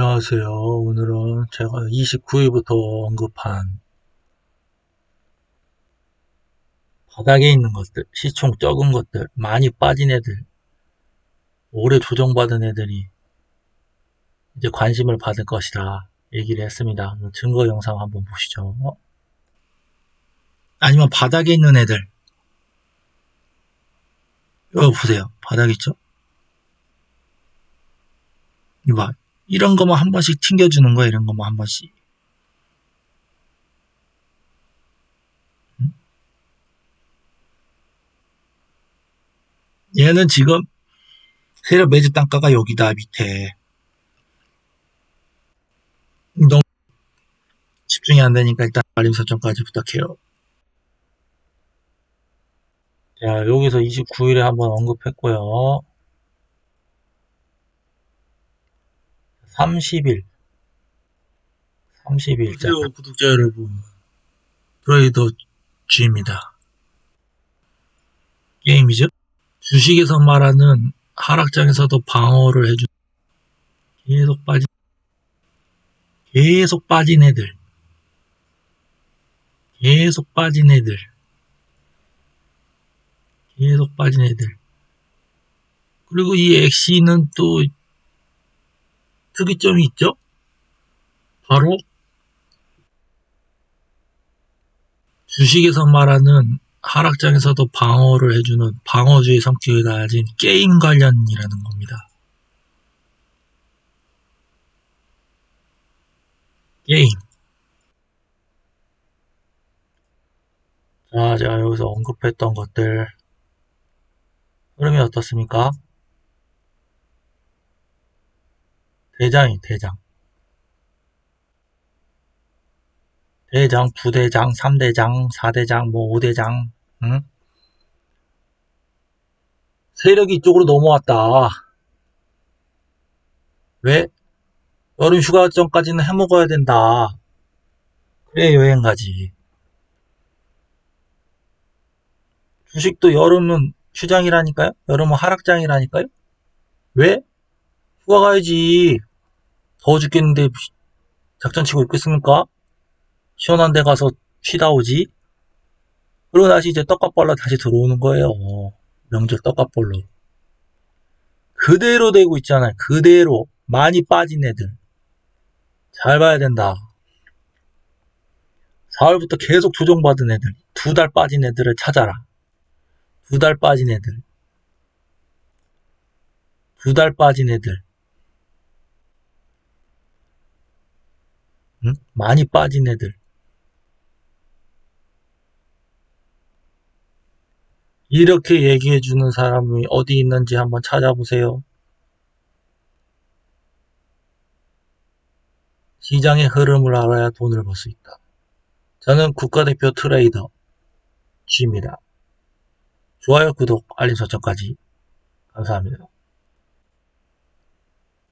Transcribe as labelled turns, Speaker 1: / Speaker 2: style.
Speaker 1: 안녕하세요. 오늘은 제가 29위부터 언급한 바닥에 있는 것들, 시총 적은 것들, 많이 빠진 애들, 오래 조정받은 애들이 이제 관심을 받을 것이다 얘기를 했습니다. 증거 영상 한번 보시죠. 아니면 바닥에 있는 애들 이거 보세요. 바닥 있죠? 이봐. 이런 거만 한 번씩 튕겨주는 거야, 이런 거만 한 번씩. 응? 얘는 지금 세력 매집 단가가 여기다, 밑에. 너무 집중이 안 되니까 일단 알림 설정까지 부탁해요. 자, 여기서 29일에 한번 언급했고요. 30일. 30일 자. 구독자 여러분. 트레이더 G입니다. 게임이죠? 주식에서 말하는 하락장에서도 방어를 해준 계속 빠진 계속 빠진 애들. 계속 빠진 애들. 계속 빠진 애들. 그리고 이 엑시는 또 특이점이 있죠? 바로 주식에서 말하는 하락장에서도 방어를 해주는 방어주의 성격을 가진 게임 관련이라는 겁니다. 게임. 자, 제가 여기서 언급했던 것들 흐름이 어떻습니까? 대장이 대장. 대장, 부대장, 삼대장, 사대장, 뭐 오대장, 응? 세력이 이쪽으로 넘어왔다. 왜? 여름 휴가 전까지는 해먹어야 된다. 그래 여행 가지. 주식도 여름은 휴장이라니까요? 여름은 하락장이라니까요? 왜? 휴가 가야지. 더워 죽겠는데 작전 치고 있겠습니까? 시원한 데 가서 쉬다 오지. 그러고 다시 이제 떡값벌러 다시 들어오는 거예요. 명절 떡값벌러. 그대로 되고 있잖아요. 그대로. 많이 빠진 애들. 잘 봐야 된다. 4월부터 계속 조정받은 애들. 두 달 빠진 애들을 찾아라. 두 달 빠진 애들. 두 달 빠진 애들. 응? 많이 빠진 애들. 이렇게 얘기해 주는 사람이 어디 있는지 한번 찾아보세요. 시장의 흐름을 알아야 돈을 벌 수 있다. 저는 국가대표 트레이더 G입니다. 좋아요, 구독, 알림 설정까지 감사합니다.